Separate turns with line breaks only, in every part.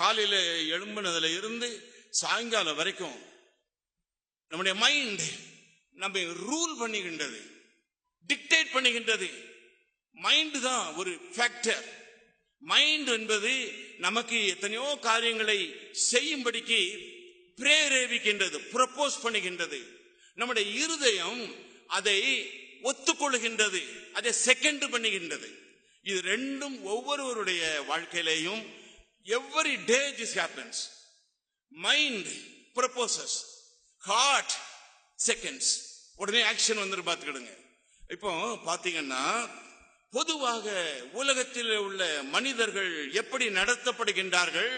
காலையில எழும்புனதுல இருந்து சாயங்காலம் வரைக்கும் நம்முடைய மைண்ட் நம்ம ரூல் பண்ணுகின்றது டிக்டேட் பண்ணுகின்றது. மைண்ட் தான் ஒரு ஃபேக்டர் மைண்ட் என்பது நமக்கு எத்தனையோ காரியங்களை செய்யும்படிக்கு பிரேரேபிக்கின்றது ப்ரப்போஸ் பண்ணுகின்றது. நம்முடைய இருதயம் அதை ஒத்துக்கொள்கின்றது அதை செகண்ட் பண்ணுகின்றது. இது ரெண்டும் ஒவ்வொருவருடைய வாழ்க்கையிலையும் every day this happens mind proposes heart seconds உடனே ஆக்ஷன் வந்துட்டு பார்த்துக்கிடுங்க. இப்போ பார்த்தீங்கன்னா பொதுவாக உலகத்தில் உள்ள மனிதர்கள் எப்படி நடத்தப்படுகின்றார்கள்?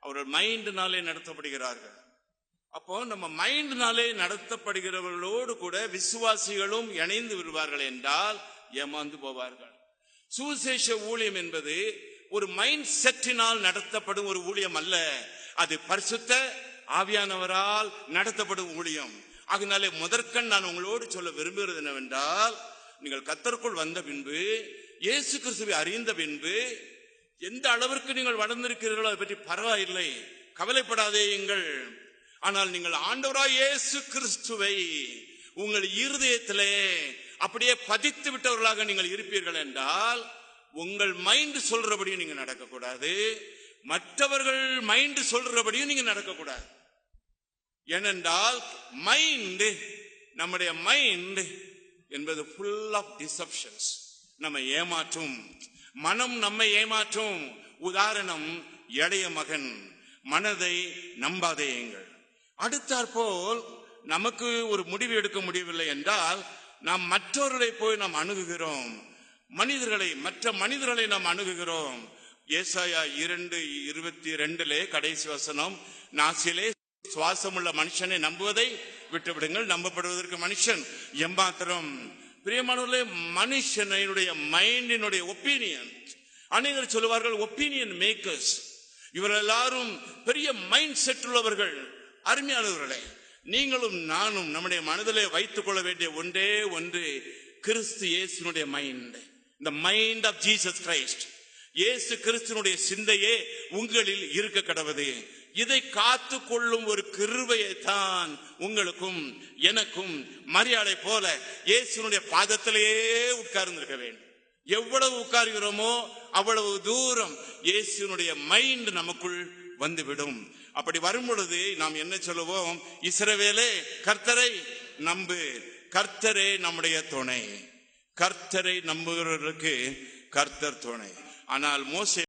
அவர்கள் மைண்டினாலே நடத்தப்படுகிறார்கள். அப்போ நம்ம மைண்ட்னாலே நடத்தப்படுகிறவர்களோடு கூட விசுவாசிகளும் இணைந்து விடுவார்கள் என்றால் ஏமாந்து போவார்கள். சுவிசேஷ ஊழியம் என்பது ஒரு மைண்ட் செட்டினால் நடத்தப்படும் ஒரு ஊழியம் அல்ல. அது பரிசுத்த ஆவியானவரால் நடத்தப்படும் ஊழியம். அதனாலே முதற்கண் நான் உங்களோடு சொல்ல விரும்புகிறது என்னவென்றால் நீங்கள் கத்தருக்குள் வந்த பின்பு இயேசு கிறிஸ்துவை அறிந்த பின்பு எந்த அளவிற்கு நீங்கள் வளர்ந்திருக்கிறீர்களோ அதை பற்றி பரவாயில்லை. கவலைப்படாதேயுங்கள் ஆனால் நீங்கள் ஆண்டவராய் இயேசு கிறிஸ்துவை உங்கள் இருதயத்திலே அப்படியே பதித்து விட்டவர்களாக நீங்கள் இருப்பீர்கள் என்றால் உங்கள் மைண்ட் சொல்றபடியும் நீங்க நடக்கக்கூடாது. மற்றவர்கள் மைண்ட் சொல்றபடியும் நீங்க நடக்கக்கூடாது. ஏனென்றால் மைண்ட் நம்முடைய மைண்ட் என்பது ஃபுல் ஆஃப் டிசப்ஷன்ஸ் நம்ம ஏமாற்றும். மனம் நம்மை ஏமாற்றும். உதாரணம் எடைய மகன். மனதை நம்பாதேயுங்கள் அடுத்தாற்போல் நமக்கு ஒரு முடிவு எடுக்க முடியவில்லை என்றால் நாம் மற்றவர்களை போய் நாம் அணுகுகிறோம். மனிதர்களை மற்ற மனிதர்களை நாம் அணுகுகிறோம். ஏசாயா இரண்டு இருபத்தி ரெண்டுலே கடைசி வசனம் நாசிலே சுவாசமுள்ள மனுஷனை நம்புவதை விட்டுவிடுங்கள் நம்பப்படுவதற்கு மனுஷன் எம்மாத்திரம். பிரியமானவர்களே மனுஷனுடைய மைண்டினுடைய ஒப்பீனியன் அநேகர் சொல்லுவார்கள் ஒப்பீனியன் மேக்கர்ஸ். இவர் எல்லாரும் பெரிய மைண்ட் செட் உள்ளவர்கள் அருமையானவர்களே. நீங்களும் நானும் நம்முடைய மனதிலே வைத்துக் கொள்ள வேண்டிய ஒன்றே ஒன்று கிறிஸ்து இயேசுனுடைய மைண்ட். இந்த மைண்ட் ஆஃப் ஜீசஸ் கிரைஸ்ட் இயேசு கிறிஸ்துனுடைய சிந்தையே உங்களில் இருக்க கடவுது. இதை காத்து கொள்ளும் ஒரு கிருவையை தான் உங்களுக்கும் எனக்கும் மரியாதை போல இயேசுனுடைய பாதத்திலேயே உட்கார்ந்திருக்க வேண்டும். எவ்வளவு உட்காருகிறோமோ அவ்வளவு தூரம் இயேசுனுடைய மைண்ட் நமக்குள் வந்துவிடும். அப்படி வரும் பொழுது நாம் என்ன சொல்லுவோம்? இஸ்ரவேலே கர்த்தரை நம்பு. கர்த்தரே நம்முடைய துணை. கர்த்தரை நம்புகிறவர்களுக்கு கர்த்தர் துணை. ஆனால் மோசே